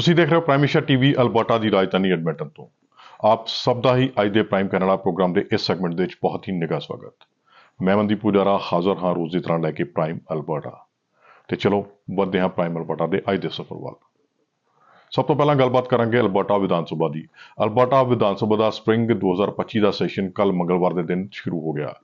ਤੁਸੀਂ ਦੇਖ ਰਹੇ ਹੋ ਪ੍ਰਾਈਮ ਏਸ਼ੀਆ ਟੀਵੀ ਅਲਬਰਟਾ ਦੀ ਰਾਜਧਾਨੀ ਐਡਮਿੰਟਨ ਤੋਂ। ਆਪ ਸਭ ਦਾ ਹੀ ਅੱਜ ਦੇ ਪ੍ਰਾਈਮ ਕੈਨੇਡਾ ਪ੍ਰੋਗਰਾਮ ਦੇ ਇਸ ਸੈਗਮੈਂਟ ਦੇ ਵਿੱਚ ਬਹੁਤ ਹੀ ਨਿੱਘਾ ਸਵਾਗਤ। ਮੈਂ ਮਨਦੀਪ ਪੁਜਾਰਾ, ਹਾਜ਼ਰ ਹਾਂ ਰੋਜ਼ ਦੀ ਤਰ੍ਹਾਂ ਲੈ ਕੇ ਪ੍ਰਾਈਮ ਅਲਬਰਟਾ। ਤੇ ਚਲੋ, ਵੱਧਦੇ ਹਾਂ ਪ੍ਰਾਈਮ ਅਲਬਰਟਾ ਦੇ ਅੱਜ ਦੇ ਸਫ਼ਰ ਵੱਲ। ਸਭ ਤੋਂ ਪਹਿਲਾਂ ਗੱਲਬਾਤ ਕਰਾਂਗੇ ਅਲਬਰਟਾ ਵਿਧਾਨ ਸਭਾ ਦੀ। ਅਲਬਰਟਾ ਵਿਧਾਨ ਸਭਾ ਦਾ ਸਪ੍ਰਿੰਗ 2025 ਦਾ ਸੈਸ਼ਨ ਕੱਲ ਮੰਗਲਵਾਰ ਦੇ ਦਿਨ ਸ਼ੁਰੂ ਹੋ ਗਿਆ।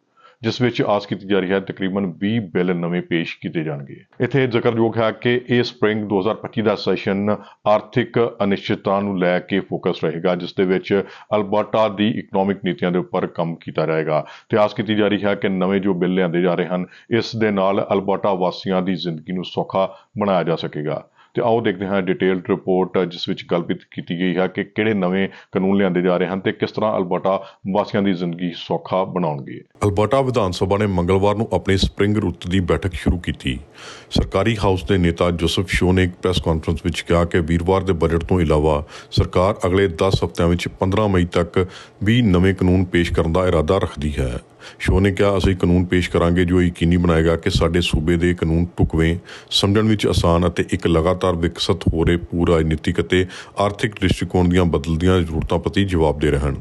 ਜਿਸ ਵਿੱਚ ਆਸ ਕੀਤੀ ਜਾ ਰਹੀ ਹੈ ਤਕਰੀਬਨ 20 ਬਿੱਲ ਨਵੇਂ ਪੇਸ਼ ਕੀਤੇ ਜਾਣਗੇ। ਇੱਥੇ ਜ਼ਿਕਰਯੋਗ ਹੈ ਕਿ ਇਹ ਸਪ੍ਰਿੰਗ 2025 ਦਾ ਸੈਸ਼ਨ ਆਰਥਿਕ ਅਨਿਸ਼ਚਿਤਤਾ ਨੂੰ ਲੈ ਕੇ ਫੋਕਸ ਰਹੇਗਾ, ਜਿਸ ਦੇ ਵਿੱਚ ਅਲਬਰਟਾ ਦੀ ਇਕਨੋਮਿਕ ਨੀਤੀਆਂ ਦੇ ਉੱਪਰ ਕੰਮ ਕੀਤਾ ਜਾਏਗਾ। ਤੇ ਆਸ ਕੀਤੀ ਜਾ ਰਹੀ ਹੈ ਕਿ ਨਵੇਂ ਜੋ ਬਿੱਲ ਲਿਆਂਦੇ ਜਾ ਰਹੇ ਹਨ, ਇਸ ਦੇ ਨਾਲ ਅਲਬਰਟਾ ਵਾਸੀਆਂ ਦੀ ਜ਼ਿੰਦਗੀ ਨੂੰ ਸੌਖਾ ਬਣਾਇਆ ਜਾ ਸਕੇਗਾ। ਤੇ ਆਓ ਦੇਖਦੇ ਹਾਂ ਡਿਟੇਲਡ ਰਿਪੋਰਟ ਜਿਸ ਵਿੱਚ ਗੱਲਬਾਤ ਕੀਤੀ ਗਈ ਹੈ ਕਿ ਕਿਹੜੇ ਨਵੇਂ ਕਾਨੂੰਨ ਲਿਆਂਦੇ ਜਾ ਰਹੇ ਹਨ ਤੇ ਕਿਸ ਤਰ੍ਹਾਂ ਅਲਬਰਟਾ ਵਾਸੀਆਂ ਦੀ ਜ਼ਿੰਦਗੀ ਸੌਖਾ ਬਣਾਉਣਗੇ। ਅਲਬਰਟਾ ਵਿਧਾਨ ਸਭਾ ਨੇ ਮੰਗਲਵਾਰ ਨੂੰ ਆਪਣੀ ਸਪ੍ਰਿੰਗ ਰੁੱਤ ਦੀ ਬੈਠਕ ਸ਼ੁਰੂ ਕੀਤੀ। ਸਰਕਾਰੀ ਹਾਊਸ ਦੇ ਨੇਤਾ ਜੋਸਫ ਸ਼ੋ ਨੇ ਇੱਕ ਪ੍ਰੈਸ ਕਾਨਫਰੰਸ ਵਿੱਚ ਕਿਹਾ ਕਿ ਵੀਰਵਾਰ ਦੇ ਬਜਟ ਤੋਂ ਇਲਾਵਾ ਸਰਕਾਰ ਅਗਲੇ 10 ਹਫ਼ਤਿਆਂ ਵਿੱਚ 15 ਮਈ ਤੱਕ 20 ਨਵੇਂ ਕਾਨੂੰਨ ਪੇਸ਼ ਕਰਨ ਦਾ ਇਰਾਦਾ ਰੱਖਦੀ ਹੈ। ਸ਼ੋ ਨੇ ਕਿਹਾ, ਅਸੀਂ ਕਾਨੂੰਨ ਪੇਸ਼ ਕਰਾਂਗੇ ਜੋ ਯਕੀਨੀ ਬਣਾਏਗਾ ਕਿ ਸਾਡੇ ਸੂਬੇ ਦੇ ਕਾਨੂੰਨ ਟੁਕਵੇਂ ਸਮਝਣ ਵਿੱਚ ਆਸਾਨ ਅਤੇ ਇੱਕ ਲਗਾਤਾਰ ਵਿਕਸਿਤ ਹੋ ਰਹੇ ਪੂਰਾ ਰਾਜਨੀਤਿਕ ਅਤੇ ਆਰਥਿਕ ਦ੍ਰਿਸ਼ਟੀਕੋਣ ਦੀਆਂ ਬਦਲਦੀਆਂ ਜ਼ਰੂਰਤਾਂ ਪ੍ਰਤੀ ਜਵਾਬਦੇ ਰਹਿਣ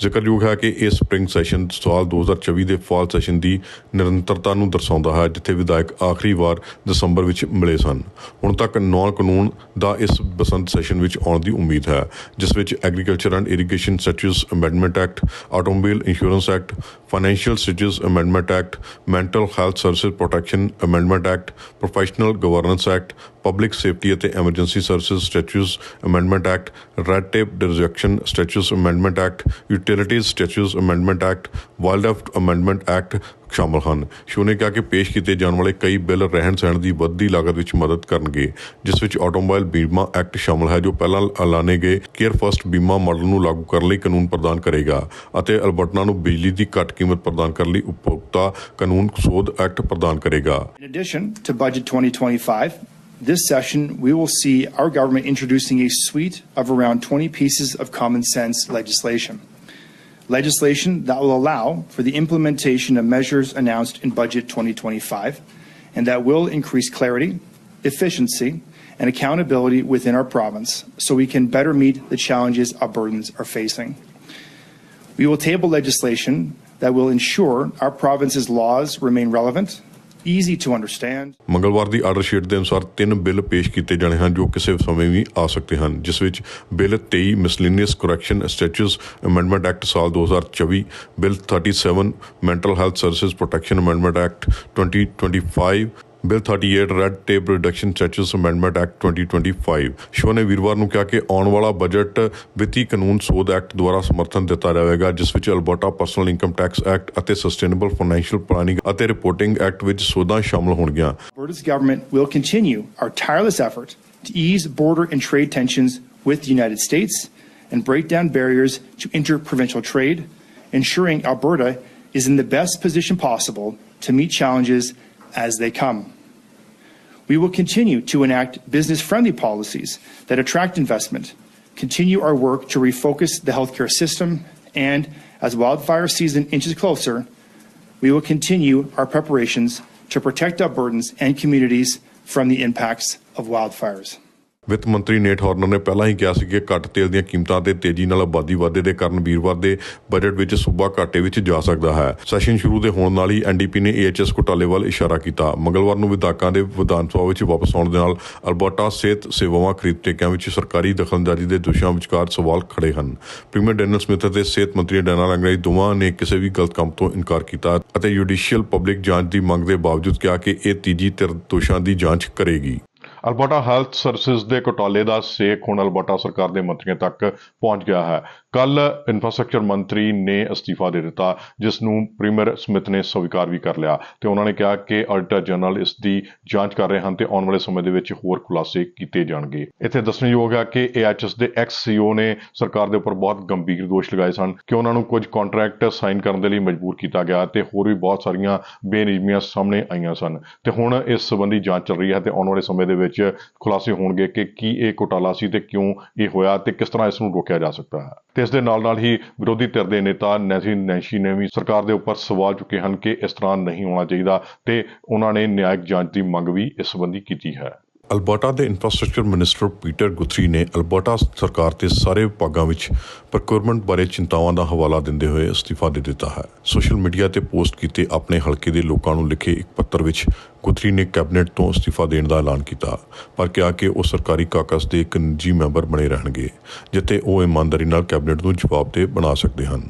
ਜ਼ਿਕਰਯੋਗ ਹੈ ਕਿ ਇਹ ਸਪ੍ਰਿੰਗ ਸੈਸ਼ਨ ਸਾਲ 2024 ਦੇ ਫਾਲ ਸੈਸ਼ਨ ਦੀ ਨਿਰੰਤਰਤਾ ਨੂੰ ਦਰਸਾਉਂਦਾ ਹੈ, ਜਿੱਥੇ ਵਿਧਾਇਕ ਆਖਰੀ ਵਾਰ ਦਸੰਬਰ ਵਿੱਚ ਮਿਲੇ ਸਨ। ਹੁਣ ਤੱਕ ਨੌ ਕਾਨੂੰਨ ਦਾ ਇਸ ਬਸੰਤ ਸੈਸ਼ਨ ਵਿੱਚ ਆਉਣ ਦੀ ਉਮੀਦ ਹੈ, ਜਿਸ ਵਿੱਚ agriculture and irrigation statutes amendment act automobile insurance act financial Citizens Amendment Act, Mental Health Services Protection Amendment Act, Professional Governance Act, public safety ਅਤੇ emergency service statutes amendment act red tape reduction statutes amendment act utilities statutes amendment act wildlife amendment act ਸ਼ਾਮਲ ਹਨ show ਨੇ ਕਿਹਾ ਕਿ ਪੇਸ਼ ਕੀਤੇ ਜਾਣ ਵਾਲੇ ਕਈ ਬਿੱਲ ਰਹਿਣ ਸਹਿਣ ਦੀ ਵੱਧਦੀ ਲਾਗਤ ਵਿੱਚ ਮਦਦ ਕਰਨਗੇ ਜਿਸ ਵਿੱਚ ਆਟੋਮੋਬਾਈਲ ਬੀਮਾ ਐਕਟ ਸ਼ਾਮਲ ਹੈ ਜੋ ਪਹਿਲਾਂ ਐਲਾਨੇ ਗਏ ਕੇਅਰ ਫਸਟ ਬੀਮਾ ਮਾਡਲ ਨੂੰ ਲਾਗੂ ਕਰਨ ਲਈ ਕਾਨੂੰਨ ਪ੍ਰਦਾਨ ਕਰੇਗਾ ਅਤੇ ਅਲਬਰਟਨਾ ਨੂੰ ਬਿਜਲੀ ਦੀ ਘੱਟ ਕੀਮਤ ਪ੍ਰਦਾਨ ਕਰਨ ਲਈ ਉਪਭੋਗਤਾ ਕਾਨੂੰਨ ਸੋਧ ਐਕਟ ਪ੍ਰਦਾਨ ਕਰੇਗਾ in addition to budget 2025 this session we will see our government introducing a suite of around 20 pieces of common sense legislation. Legislation that will allow for the implementation of measures announced in Budget 2025 and that will increase clarity, efficiency, and accountability within our province so we can better meet the challenges our burdens are facing. We will table legislation that will ensure our province's laws remain relevant, easy to understand, ਮੰਗਲਵਾਰ ਦੀ order sheet ਦੇ ਅਨੁਸਾਰ ਤਿੰਨ bill ਪੇਸ਼ ਕੀਤੇ ਜਾਣੇ ਹਨ ਜੋ ਕਿਸੇ ਸਮੇਂ ਵੀ ਆ ਸਕਦੇ ਹਨ ਜਿਸ ਵਿੱਚ bill 23 miscellaneous correction statutes amendment act ਸਾਲ 2024 bill 37 mental health service protection amendment act 2025 bill 38 red tape reduction statutes amendment act 2025 ਸ਼ੋ ਨੇ ਵੀਰਵਾਰ ਨੂੰ ਕਿਹਾ ਕਿ ਆਉਣ ਵਾਲਾ ਬਜਟ ਵਿੱਤੀ ਕਾਨੂੰਨ ਸੋਧ ਐਕਟ ਦੁਆਰਾ ਸਮਰਥਨ ਦਿੱਤਾ ਜਾਵੇਗਾ ਜਿਸ ਵਿੱਚ Alberta personal income tax act ਅਤੇ ਸਸਟੇਨੇਬਲ ਫਾਈਨੈਂਸ਼ੀਅਲ ਪਲਾਨਿੰਗ ਅਤੇ ਰਿਪੋਰਟਿੰਗ ਐਕਟ ਵਿੱਚ ਸੋਧਾਂ ਸ਼ਾਮਲ ਹੋਣਗੀਆਂ Alberta's government will continue our tireless effort to ease border and trade tensions with the United States and break down barriers to interprovincial trade, ensuring Alberta is in the best position possible to meet challenges as they come. We will continue to enact business friendly policies that attract investment, continue our work to refocus the healthcare system, and as wildfire season inches closer, we will continue our preparations to protect Albertans and communities from the impacts of wildfires. ਵਿੱਤ ਮੰਤਰੀ net ਹਾਰਨਰ ਨੇ ਪਹਿਲਾਂ ਹੀ ਕਿਹਾ ਸੀ ਕਿ ਘੱਟ ਤੇਲ ਦੀਆਂ ਕੀਮਤਾਂ ਤੇ ਤੇਜ਼ੀ ਨਾਲ ਆਬਾਦੀ ਵਾਧੇ ਦੇ ਕਾਰਨ ਵੀਰਵਾਰ ਦੇ ਬਜਟ ਵਿੱਚ ਸੂਬਾ ਘਾਟੇ ਵਿੱਚ ਜਾ ਸਕਦਾ ਹੈ। ਸੈਸ਼ਨ ਸ਼ੁਰੂ ਦੇ ਹੋਣ ਨਾਲ ਹੀ ਐਨਡੀਪੀ ਨੇ ਏਐਚਐਸ ਘੁਟਾਲੇ ਵੱਲ ਇਸ਼ਾਰਾ ਕੀਤਾ। ਮੰਗਲਵਾਰ ਨੂੰ ਵਿਧਾਇਕਾਂ ਦੇ ਵਿਧਾਨ ਸਭਾ ਵਿੱਚ ਵਾਪਸ ਆਉਣ ਦੇ ਨਾਲ ਅਲਬਰਟਾ ਸਿਹਤ ਸੇਵਾਵਾਂ ਖਰੀਦ ਠੇਕਿਆਂ ਵਿੱਚ ਸਰਕਾਰੀ ਦਖਲਅੰਦਾਜ਼ੀ ਦੇ ਦੋਸ਼ਾਂ ਵਿਚਕਾਰ ਸਵਾਲ ਖੜੇ ਹਨ। ਪ੍ਰੀਮੀਅਰ ਡੈਨਲ ਸਮਿਥ ਅਤੇ ਸਿਹਤ ਮੰਤਰੀ ਡੈਨਾ ਲੰਗਰਾਈ ਦੋਵਾਂ ਨੇ ਕਿਸੇ ਵੀ ਗਲਤ ਕੰਮ ਤੋਂ ਇਨਕਾਰ ਕੀਤਾ ਅਤੇ ਜੁਡੀਸ਼ੀਅਲ ਪਬਲਿਕ ਜਾਂਚ ਦੀ ਮੰਗ ਦੇ ਬਾਵਜੂਦ ਕਿਹਾ ਕਿ ਇਹ ਤੀਜੀ ਧਿਰ ਦੋਸ਼ਾਂ ਦੀ ਜਾਂਚ ਕਰੇਗੀ। ਅਲਬਰਟਾ ਹੈਲਥ ਸਰਵਿਸਿਜ਼ ਦੇ ਘੁਟਾਲੇ ਦਾ ਸੇਕ ਹੁਣ ਅਲਬਰਟਾ ਸਰਕਾਰ ਦੇ ਮੰਤਰੀਆਂ ਤੱਕ ਪਹੁੰਚ ਗਿਆ ਹੈ। ਕੱਲ ਇਨਫਰਾਸਟ੍ਰਕਚਰ ਮੰਤਰੀ ਨੇ ਅਸਤੀਫਾ ਦੇ ਦਿੱਤਾ, ਜਿਸ ਨੂੰ ਪ੍ਰੀਮੀਅਰ ਸਮਿਥ ਨੇ ਸਵੀਕਾਰ ਵੀ ਕਰ ਲਿਆ ਤੇ ਉਹਨਾਂ ਨੇ ਕਿਹਾ ਕਿ ਆਡੀਟਰ ਜਨਰਲ ਇਸ ਦੀ ਜਾਂਚ ਕਰ ਰਹੇ ਹਨ ਤੇ ਆਉਣ ਵਾਲੇ ਸਮੇਂ ਦੇ ਵਿੱਚ ਹੋਰ ਖੁਲਾਸੇ ਕੀਤੇ ਜਾਣਗੇ। ਇੱਥੇ ਦੱਸਣਯੋਗ ਹੈ ਕਿ ਏਐਚਐਸ ਦੇ ਐਕਸ ਸੀਓ ਨੇ ਸਰਕਾਰ ਦੇ ਉੱਪਰ ਬਹੁਤ ਗੰਭੀਰ ਦੋਸ਼ ਲਗਾਏ ਸਨ ਕਿ ਉਹਨਾਂ ਨੂੰ ਕੁਝ ਕੰਟਰੈਕਟ ਸਾਈਨ ਕਰਨ ਦੇ ਲਈ ਮਜਬੂਰ ਕੀਤਾ ਗਿਆ ਤੇ ਹੋਰ ਵੀ ਬਹੁਤ ਸਾਰੀਆਂ ਬੇਨਿਯਮੀਆਂ ਸਾਹਮਣੇ ਆਈਆਂ ਸਨ। ਤੇ ਹੁਣ ਇਸ ਸੰਬੰਧੀ ਜਾਂਚ ਚੱਲ ਰਹੀ ਹੈ ਤੇ ਆਉਣ ਵਾਲੇ ਸਮੇਂ ਦੇ ਵਿੱਚ ਖੁਲਾਸੇ ਹੋਣਗੇ ਕਿ ਕੀ ਇਹ ਘੁਟਾਲਾ ਸੀ ਤੇ ਕਿਉਂ ਇਹ ਹੋਇਆ ਤੇ ਕਿਸ ਤਰ੍ਹਾਂ ਇਸ ਨੂੰ ਰੋਕਿਆ ਜਾ ਸਕਦਾ ਹੈ। ਇਸ ਦੇ ਨਾਲ ਨਾਲ ਹੀ ਵਿਰੋਧੀ ਧਿਰ ਦੇ ਨੇਤਾ ਨੈਸੀ ਨੈਂਸ਼ੀ ਨੇ ਵੀ ਸਰਕਾਰ ਦੇ ਉੱਪਰ ਸਵਾਲ ਚੁੱਕੇ ਹਨ ਕਿ ਇਸ ਤਰ੍ਹਾਂ ਨਹੀਂ ਹੋਣਾ ਚਾਹੀਦਾ ਤੇ ਉਹਨਾਂ ਨੇ ਨਿਆਇਕ ਜਾਂਚ ਦੀ ਮੰਗ ਵੀ ਇਸ ਸੰਬੰਧੀ ਕੀਤੀ ਹੈ। ਅਲਬਰਟਾ ਦੇ ਇਨਫਰਾਸਟ੍ਰਕਚਰ ਮਿਨਿਸਟਰ ਪੀਟਰ ਗੁਥਰੀ ਨੇ ਅਲਬਰਟਾ ਸਰਕਾਰ ਤੇ ਸਾਰੇ ਵਿਭਾਗਾਂ ਵਿੱਚ ਪ੍ਰੋਕਿਊਰਮੈਂਟ ਬਾਰੇ ਚਿੰਤਾਵਾਂ ਦਾ ਹਵਾਲਾ ਦਿੰਦੇ ਹੋਏ ਅਸਤੀਫਾ ਦੇ ਦਿੱਤਾ ਹੈ। ਸੋਸ਼ਲ ਮੀਡੀਆ ਤੇ ਪੋਸਟ ਕੀਤੇ ਆਪਣੇ ਹਲਕੇ ਦੇ ਲੋਕਾਂ ਨੂੰ ਲਿਖੇ ਇੱਕ ਪੱਤਰ ਵਿੱਚ ਗੁਥਰੀ ਨੇ ਕੈਬਨਿਟ ਤੋਂ ਅਸਤੀਫਾ ਦੇਣ ਦਾ ਐਲਾਨ ਕੀਤਾ, ਪਰ ਕਿਹਾ ਕਿ ਉਹ ਸਰਕਾਰੀ ਕਾਕਸ ਦੇ ਇੱਕ ਨਿੱਜੀ ਮੈਂਬਰ ਬਣੇ ਰਹਿਣਗੇ, ਜਿੱਥੇ ਉਹ ਇਮਾਨਦਾਰੀ ਨਾਲ ਕੈਬਨਿਟ ਨੂੰ ਜਵਾਬਦੇਹ ਬਣਾ ਸਕਦੇ ਹਨ।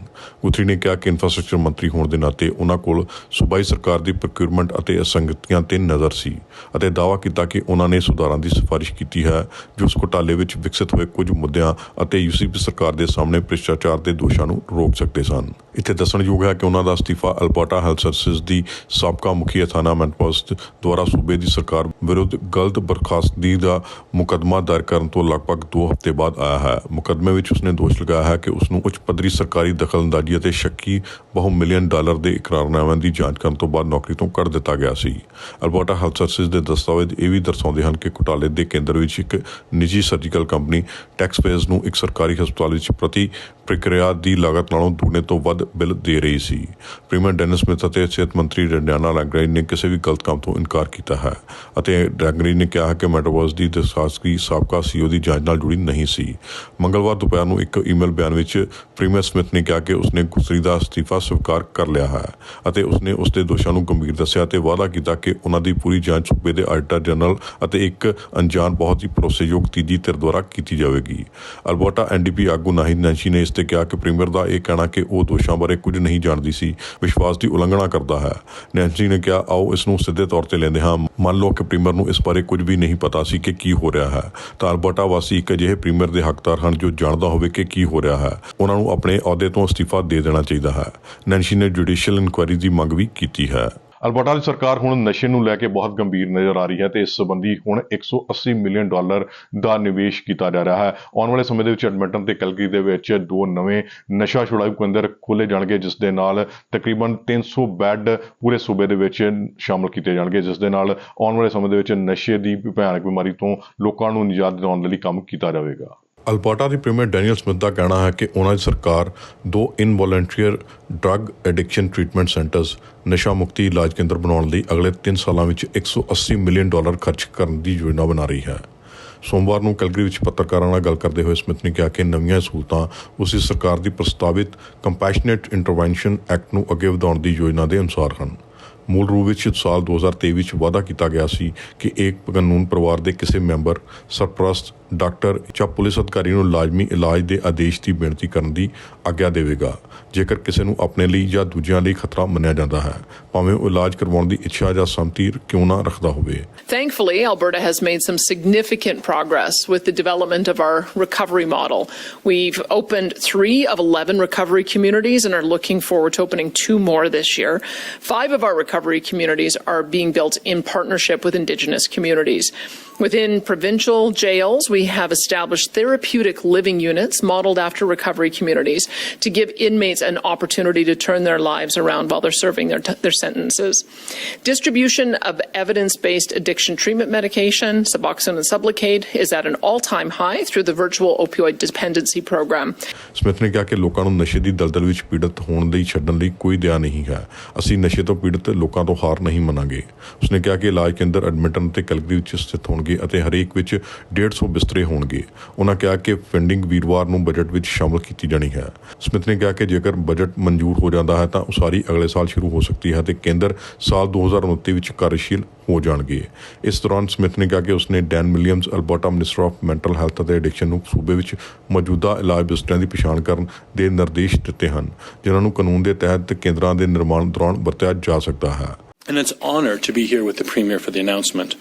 ਗੁਥਰੀ ਨੇ ਕਿਹਾ ਕਿ ਇਨਫਰਾਸਟ੍ਰਕਚਰ ਮੰਤਰੀ ਹੋਣ ਦੇ ਨਾਤੇ ਉਹਨਾਂ ਕੋਲ ਸੂਬਾਈ ਸਰਕਾਰ ਦੀ ਪ੍ਰੋਕਿਊਰਮੈਂਟ ਅਤੇ ਅਸੰਗਤੀਆਂ ਤੇ ਨਜ਼ਰ ਸੀ ਅਤੇ ਦਾਅਵਾ ਕੀਤਾ ਕਿ ਉਹਨਾਂ ਨੇ ਸੁਧਾਰਾਂ ਦੀ ਸਿਫਾਰਿਸ਼ ਕੀਤੀ ਹੈ, ਜੋ ਉਸ ਘੁਟਾਲੇ ਵਿੱਚ ਵਿਕਸਿਤ ਹੋਏ ਕੁਝ ਮੁੱਦਿਆਂ ਅਤੇ ਯੂਸੀਪੀ ਸਰਕਾਰ ਦੇ ਸਾਹਮਣੇ ਭ੍ਰਿਸ਼ਟਾਚਾਰ ਦੇ ਦੋਸ਼ਾਂ ਨੂੰ ਰੋਕ ਸਕਦੇ ਸਨ। ਇੱਥੇ ਦੱਸਣਯੋਗ ਹੈ ਕਿ ਉਹਨਾਂ ਦਾ ਅਸਤੀਫਾ ਅਲਬਰਟਾ ਹੈਲਥ ਸਰਵਿਸਿਜ਼ ਦੀ ਸਾਬਕਾ ਮੁਖੀ ਅਥਾਨਾ ਮੈਨਪੋਸਟ ਦੁਆਰਾ ਸੂਬੇ ਦੀ ਸਰਕਾਰ ਵਿਰੁੱਧ ਗਲਤ ਬਰਖਾਸਤਗੀ ਦਾ ਮੁਕੱਦਮਾ ਦਾਇਰ ਕਰਨ ਤੋਂ ਲਗਭਗ 2 ਹਫ਼ਤੇ ਬਾਅਦ ਆਇਆ ਹੈ। ਮੁਕੱਦਮੇ ਵਿੱਚ ਉਸਨੇ ਦੋਸ਼ ਲਗਾਇਆ ਹੈ ਕਿ ਉਸ ਨੂੰ ਉੱਚ ਪੱਧਰੀ ਸਰਕਾਰੀ ਦਖਲਅੰਦਾਜ਼ੀ ਅਤੇ ਸ਼ੱਕੀ ਬਹੁ ਮਿਲੀਅਨ ਡਾਲਰ ਦੇ ਇਕਰਾਰਨਾਮਿਆਂ ਦੀ ਜਾਂਚ ਕਰਨ ਤੋਂ ਬਾਅਦ ਨੌਕਰੀ ਤੋਂ ਕੱਢ ਦਿੱਤਾ ਗਿਆ ਸੀ। ਅਲਬਰਟਾ ਹੈਲਥ ਸਰਵਿਸ ਦੇ ਦਸਤਾਵੇਜ਼ ਇਹ ਵੀ ਦਰਸਾਉਂਦੇ ਹਨ ਕਿ ਘੁਟਾਲੇ ਦੇ ਕੇਂਦਰ ਵਿੱਚ ਇੱਕ ਨਿੱਜੀ ਸਰਜੀਕਲ ਕੰਪਨੀ ਟੈਕਸਪੇਅਰਸ ਨੂੰ ਇੱਕ ਸਰਕਾਰੀ ਹਸਪਤਾਲ ਵਿੱਚ ਪ੍ਰਤੀ ਪ੍ਰਕਿਰਿਆ ਦੀ ਲਾਗਤ ਨਾਲੋਂ ਦੁੱਗਣੇ ਤੋਂ ਵੱਧ ਬਿੱਲ ਦੇ ਰਹੀ ਸੀ। ਪ੍ਰੀਮੀਅਰ ਡੈਨਿਸ ਸਮਿਥ ਅਤੇ ਸਿਹਤ ਮੰਤਰੀ ਰੰਡਿਆਨਾ ਲੈਂਗਰੇਜ ਨੇ ਕਿਸੇ ਵੀ ਗਲਤ ਕੰਮ ਤੋਂ ਇਨਕਾਰ ਕੀਤਾ ਹੈ ਅਤੇ ਲੈਂਗਰੇਜ ਨੇ ਕਿਹਾ ਕਿ ਮੈਟਾਵਰਸ ਦੀ ਦਰਖਾਸਤਗੀ ਸਾਬਕਾ ਸੀਓ ਦੀ ਜਾਂਚ ਨਾਲ ਜੁੜੀ ਨਹੀਂ ਸੀ। ਮੰਗਲਵਾਰ ਦੁਪਹਿਰ ਨੂੰ ਇੱਕ ਈਮੇਲ ਬਿਆਨ ਵਿੱਚ ਪ੍ਰੀਮੀਅਰ ਸਮਿਥ ਨੇ ਕਿਹਾ ਕਿ ਉਸਨੇ ਗੁਸਰੀ ਦਾ ਅਸਤੀਫਾ ਸਵੀਕਾਰ ਕਰ ਲਿਆ ਹੈ ਅਤੇ ਉਸਨੇ ਉਸ ਦੇ ਦੋਸ਼ਾਂ ਨੂੰ ਗੰਭੀਰ ਦੱਸਿਆ ਤੇ ਵਾਅਦਾ ਕੀਤਾ ਕਿ ਉਹਨਾਂ ਦੀ ਪੂਰੀ ਜਾਂਚ ਸੂਬੇ ਦੇ ਆਡੀਟਰ ਜਨਰਲ ਅਤੇ ਇੱਕ ਅਣਜਾਣ ਬਹੁਤ ਹੀ ਭਰੋਸੇਯੋਗ ਤੀਜੀ ਧਿਰ ਦੁਆਰਾ ਕੀਤੀ ਜਾਵੇਗੀ। ਅਲਬਰਟਾ ਐਨਡੀਪੀ ਆਗੂ ਨਾਹਿਦ ਨੈਂਸ਼ੀ ਨੇ ਇਸ ਤੇ ਕਿਹਾ ਕਿ ਪ੍ਰੀਮੀਅਰ ਦਾ ਇਹ ਕਹਿਣਾ ਕਿ ਉਹ ਦੋਸ਼ਾਂ ਬਾਰੇ ਕੁਝ ਨਹੀਂ ਜਾਣਦੀ ਸੀ, ਵਿਸ਼ਵਾਸ ਦੀ ਉਲੰਘਣਾ ਕਰਦਾ ਹੈ। ਨੈਂਸੀ ਨੇ ਕਿਹਾ, ਆਓ, ਇਸ ਨੂੰ ਸਿੱਧੇ ਤੌਰ ਤੇ ਲੈਂਦੇ ਹਾਂ। ਮੰਨ ਲਓ ਕਿ ਪ੍ਰੀਮਰ ਨੂੰ ਇਸ ਬਾਰੇ ਕੁਝ ਵੀ ਨਹੀਂ ਪਤਾ ਸੀ ਕਿ ਕੀ ਹੋ ਰਿਹਾ ਹੈ। ਤਾਂ ਅਲਬਰਟਾ ਵਾਸੀ ਇੱਕ ਅਜਿਹੇ ਪ੍ਰੀਮੀਅਰ ਦੇ ਹੱਕਦਾਰ ਹਨ ਜੋ ਜਾਣਦਾ ਹੋਵੇ ਕਿ ਕੀ ਹੋ ਰਿਹਾ ਹੈ। ਉਹਨਾਂ ਨੂੰ ਆਪਣੇ ਅਹੁਦੇ ਤੋਂ ਅਸਤੀਫਾ ਦੇ ਦੇਣਾ ਚਾਹੀਦਾ ਹੈ। ਨੈਂਸੀ ਨੇ ਜੁਡੀਸ਼ੀਅਲ ਇਨਕੁਆਇਰੀ ਦੀ ਮੰਗ ਵੀ ਕੀਤੀ ਹੈ। ਅਲਬਰਟਾ ਦੀ ਸਰਕਾਰ ਹੁਣ ਨਸ਼ੇ ਨੂੰ ਲੈ ਕੇ ਬਹੁਤ ਗੰਭੀਰ ਨਜ਼ਰ ਆ ਰਹੀ ਹੈ ਤੇ ਇਸ ਸੰਬੰਧੀ ਹੁਣ 180 ਮਿਲੀਅਨ ਡਾਲਰ ਦਾ ਨਿਵੇਸ਼ ਕੀਤਾ ਜਾ ਰਿਹਾ ਹੈ। ਆਉਣ ਵਾਲੇ ਸਮੇਂ ਦੇ ਵਿੱਚ ਐਡਮਿੰਟਨ ਤੇ ਕਲਗੀ ਦੇ ਵਿੱਚ ਦੋ ਨਵੇਂ ਨਸ਼ਾ ਛੁਡਾਊ ਕੇਂਦਰ ਖੋਲੇ ਜਾਣਗੇ, ਜਿਸ ਦੇ ਨਾਲ ਤਕਰੀਬਨ 300 ਬੈੱਡ ਪੂਰੇ ਸੂਬੇ ਦੇ ਵਿੱਚ ਸ਼ਾਮਲ ਕੀਤੇ ਜਾਣਗੇ, ਜਿਸ ਦੇ ਨਾਲ ਆਉਣ ਵਾਲੇ ਸਮੇਂ ਦੇ ਵਿੱਚ ਨਸ਼ੇ ਦੀ ਭਿਆਨਕ ਬਿਮਾਰੀ ਤੋਂ ਲੋਕਾਂ ਨੂੰ ਨਿਜਾਤ ਦਿਵਾਉਣ ਲਈ ਕੰਮ ਕੀਤਾ ਜਾਵੇਗਾ। ਅਲਬਰਟਾ ਦੀ ਪ੍ਰੀਮੀਅਰ ਡੈਨੀਅਲ ਸਮਿਥ ਦਾ ਕਹਿਣਾ ਹੈ ਕਿ ਉਹਨਾਂ ਦੀ ਸਰਕਾਰ ਦੋ involuntary drug addiction treatment centres ਨਸ਼ਾ ਮੁਕਤੀ ਇਲਾਜ ਕੇਂਦਰ ਬਣਾਉਣ ਲਈ ਅਗਲੇ 3 ਸਾਲਾਂ ਵਿੱਚ 180 ਮਿਲੀਅਨ ਡਾਲਰ ਖਰਚ ਕਰਨ ਦੀ ਯੋਜਨਾ ਬਣਾ ਰਹੀ ਹੈ। ਸੋਮਵਾਰ ਨੂੰ ਕੈਲਗਰੀ ਵਿੱਚ ਪੱਤਰਕਾਰਾਂ ਨਾਲ ਗੱਲ ਕਰਦੇ ਹੋਏ ਸਮਿਥ ਨੇ ਕਿਹਾ ਕਿ ਨਵੀਆਂ ਸਹੂਲਤਾਂ ਉਸ ਸਰਕਾਰ ਦੀ ਪ੍ਰਸਤਾਵਿਤ ਕੰਪੈਸ਼ਨੇਟ ਇੰਟਰਵੈਂਸ਼ਨ ਐਕਟ ਨੂੰ ਅੱਗੇ ਵਧਾਉਣ ਦੀ ਯੋਜਨਾ ਦੇ ਅਨੁਸਾਰ ਹਨ। ਮੂਲ ਰੂਪ ਵਿੱਚ ਸਾਲ 2023 ਵਿੱਚ ਵਾਅਦਾ ਕੀਤਾ ਗਿਆ ਸੀ ਕਿ ਇੱਕ ਕਾਨੂੰਨ ਪਰਿਵਾਰ ਦੇ ਕਿਸੇ ਮੈਂਬਰ ਸਰਪ੍ਰਸਤ ਡਾਕਟਰ ਜਾਂ ਪੁਲਿਸ ਅਧਿਕਾਰੀ ਨੂੰ ਲਾਜ਼ਮੀ ਇਲਾਜ ਦੇ ਆਦੇਸ਼ ਦੀ ਬੇਨਤੀ ਕਰਨ ਦੀ ਆਗਿਆ ਦੇਵੇਗਾ ਜੇਕਰ ਕਿਸੇ ਨੂੰ ਆਪਣੇ ਲਈ ਜਾਂ ਦੂਜਿਆਂ ਲਈ ਖਤਰਾ ਮੰਨਿਆ ਜਾਂਦਾ ਹੈ ਭਾਵੇਂ ਉਹ ਇਲਾਜ ਕਰਵਾਉਣ ਦੀ ਇੱਛਾ ਜਾਂ ਸੰਮਤੀ ਕਿਉਂ ਨਾ ਰੱਖਦਾ ਹੋਵੇ Thankfully, Alberta has made some significant progress with the development of our recovery model. We've opened three of 11 recovery communities and are looking forward to opening two more this year. Five of our recovery communities are being built in partnership with Indigenous communities. Within provincial jails, we have established therapeutic living units modeled after recovery communities to give inmates an opportunity to turn their lives around while they're serving their, their sentences. Distribution of evidence based addiction treatment medication, Suboxone and Sublocade, is at an all time high through the virtual opioid dependency program. Smith ਨੇ ਕਿਹਾ ਕਿ ਲੋਕਾਂ ਨੂੰ ਨਸ਼ੇ ਦੀ ਦਲਦਲ ਵਿੱਚ ਪੀੜਤ ਹੋਣ ਲਈ ਛੱਡਣ ਲਈ ਕੋਈ ਦਿਆ ਨਹੀਂ ਹੈ ਅਸੀਂ ਨਸ਼ੇ ਤੋਂ ਪੀੜਤ ਲੋਕਾਂ ਤੋਂ ਹਾਰ ਨਹੀਂ ਮੰਨਾਂਗੇ ਉਸਨੇ ਕਿਹਾ ਕਿ ਇਲਾਜ ਕੇਂਦਰ ਐਡਮਿੰਟਨ ਤੇ ਕਲਗਰੀ ਵਿੱਚ ਸਥਿਤ ਹੋਣਗੇ ਅਤੇ ਹਰੇਕ ਵਿੱਚ 150 ਬਿਸਤਰੇ ਹੋਣਗੇ। ਉਹਨਾਂ ਕਿਹਾ ਕਿ ਫੰਡਿੰਗ ਵੀਰਵਾਰ ਨੂੰ ਬਜਟ ਵਿੱਚ ਸ਼ਾਮਲ ਕੀਤੀ ਜਾਣੀ ਹੈ। ਸਮਿਥ ਨੇ ਕਿਹਾ ਕਿ ਜੇਕਰ ਬਜਟ ਮਨਜ਼ੂਰ ਹੋ ਜਾਂਦਾ ਹੈ ਤਾਂ ਉਸਾਰੀ ਅਗਲੇ ਸਾਲ ਸ਼ੁਰੂ ਹੋ ਸਕਦੀ ਹੈ ਤੇ ਕੇਂਦਰ ਸਾਲ 2029 ਵਿੱਚ ਕਾਰਜਸ਼ੀਲ ਹੋ ਜਾਣਗੇ। ਇਸ ਦੌਰਾਨ ਸਮਿਥ ਨੇ ਕਿਹਾ ਕਿ ਉਸਨੇ Dan Williams, Alberta minister of mental health ਅਤੇ ਐਡਿਕਸ਼ਨ ਨੂੰ ਸੂਬੇ ਵਿੱਚ ਮੌਜੂਦਾ ਇਲਾਜ ਬਿਸਤਰਿਆਂ ਦੀ ਪਛਾਣ ਕਰਨ ਦੇ ਨਿਰਦੇਸ਼ ਦਿੱਤੇ ਹਨ, ਜਿਨ੍ਹਾਂ ਨੂੰ ਕਾਨੂੰਨ ਦੇ ਤਹਿਤ ਕੇਂਦਰਾਂ ਦੇ ਨਿਰਮਾਣ ਦੌਰਾਨ ਵਰਤਿਆ ਜਾ ਸਕਦਾ ਹੈ। And it's an honor to be here with the Premier for the announcement.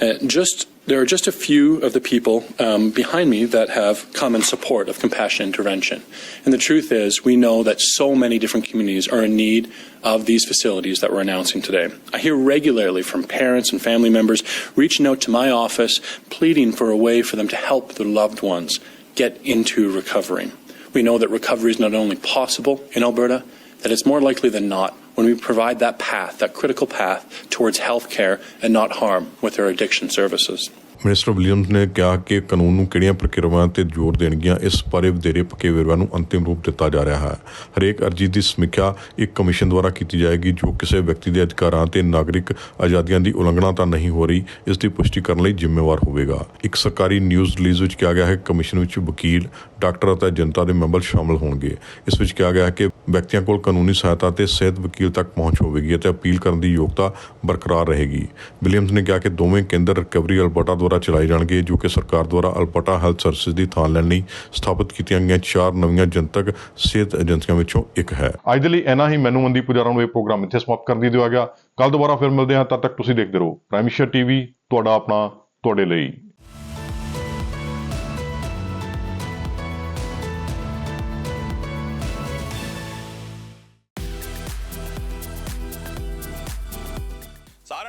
Uh, just there are just a few of the people um, behind me that have come in support of compassion intervention. And the truth is, we know that so many different communities are in need of these facilities that we're announcing today. I hear regularly from parents and family members reaching out to my office, pleading for a way for them to help their loved ones get into recovery. We know that recovery is not only possible in Alberta, that it's more likely than not when we provide that path, that critical path towards health care and not harm with our addiction services. Minister Williams ਨੇ ਕਿਹਾ ਕਿ ਕਾਨੂੰਨ ਨੂੰ ਕਿਹੜੀਆਂ ਪ੍ਰਕਿਰਿਆਵਾਂ ਤੇ ਜ਼ੋਰ ਦੇਣਗੀਆਂ ਇਸ ਬਾਰੇ ਵਧੇਰੇ ਪੱਕੇ ਵੇਰਵਿਆਂ ਨੂੰ ਅੰਤਿਮ ਰੂਪ ਦਿੱਤਾ ਜਾ ਰਿਹਾ ਹੈ ਹਰੇਕ ਅਰਜੀ ਦੀ ਸਮੀਖਿਆ ਇੱਕ ਕਮਿਸ਼ਨ ਦੁਆਰਾ ਕੀਤੀ ਜਾਏਗੀ ਜੋ ਕਿਸੇ ਵਿਅਕਤੀ ਦੇ ਅਧਿਕਾਰਾਂ ਤੇ ਨਾਗਰਿਕ ਆਜ਼ਾਦੀਆਂ ਦੀ ਉਲੰਘਣਾ ਤਾਂ ਨਹੀਂ ਹੋ ਰਹੀ ਇਸ ਦੀ ਪੁਸ਼ਟੀ ਕਰਨ ਲਈ ਜ਼ਿੰਮੇਵਾਰ ਹੋਵੇਗਾ ਇੱਕ ਸਰਕਾਰੀ ਨਿਊਜ਼ ਰਿਲੀਜ਼ ਵਿੱਚ ਕਿਹਾ ਗਿਆ ਹੈ ਕਿ ਕਮਿਸ਼ਨ ਵਿੱਚ ਵਕੀਲ ਡਾਕਟਰ ਅਤੇ ਜਨਤਾ ਦੇ ਮੈਂਬਰ ਸ਼ਾਮਲ ਹੋਣਗੇ। ਇਸ ਵਿੱਚ ਕਿਹਾ ਗਿਆ ਹੈ ਕਿ ਵਿਅਕਤੀਆਂ ਕੋਲ ਕਾਨੂੰਨੀ ਸਹਾਇਤਾ ਤੇ ਸਿਹਤ ਵਕੀਲ ਤੱਕ ਪਹੁੰਚ ਹੋਵੇਗੀ ਅਤੇ ਅਪੀਲ ਕਰਨ ਦੀ ਯੋਗਤਾ ਬਰਕਰਾਰ ਰਹੇਗੀ। ਵਿਲੀਅਮਸ ਨੇ ਕਿਹਾ ਕਿ ਦੋਵੇਂ ਕੇਂਦਰ ਰਿਕਵਰੀ ਅਲਬਰਟਾ ਦੁਆਰਾ ਚਲਾਏ ਜਾਣਗੇ, ਜੋ ਕਿ ਸਰਕਾਰ ਦੁਆਰਾ ਅਲਬਰਟਾ ਹੈਲਥ ਸਰਵਿਸਿਜ਼ ਦੀ ਥਾਂ ਲੈਣ ਲਈ ਸਥਾਪਿਤ ਕੀਤੀਆਂ ਗਈਆਂ ਚਾਰ ਨਵੀਆਂ ਜਨਤਕ ਸਿਹਤ ਏਜੰਸੀਆਂ ਵਿੱਚੋਂ ਇੱਕ ਹੈ। ਅੱਜ ਦੇ ਲਈ ਇਹਨਾਂ ਹੀ। ਮੈਨੂੰ ਮੰਦੀ ਪੁਜਾਰਾ ਨੂੰ ਇਹ ਪ੍ਰੋਗਰਾਮ ਇੱਥੇ ਸਮਾਪਤ ਕਰਨ ਦੀ ਦਿਆ ਗਿਆ ਕੱਲ ਦੁਬਾਰਾ ਫਿਰ ਮਿਲਦੇ ਹਾਂ। ਤਦ ਤੱਕ ਤੁਸੀਂ ਦੇਖਦੇ ਰਹੋ। ਪ੍ਰਾਈਮ ਪ੍ਰਾਈਮਸ਼ੀਅਰ ਟੀਵੀ, ਤੁਹਾਡਾ ਆਪਣਾ, ਤੁਹਾਡੇ ਲਈ।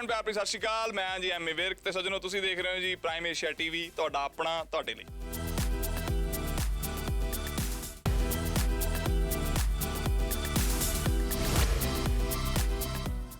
ਸਾਰਿਆਂ ਪਿਆਰ ਭਰੀ ਸਤਿ ਸ਼੍ਰੀ ਅਕਾਲ। ਮੈਂ ਜੀ ਐਮ ਏ ਵਿਰਕ ਤੇ ਸੱਜਣੋ, ਤੁਸੀਂ ਦੇਖ ਰਹੇ ਹੋ ਜੀ ਪ੍ਰਾਈਮ ਏਸ਼ੀਆ ਟੀਵੀ ਤੁਹਾਡਾ ਆਪਣਾ, ਤੁਹਾਡੇ ਲਈ।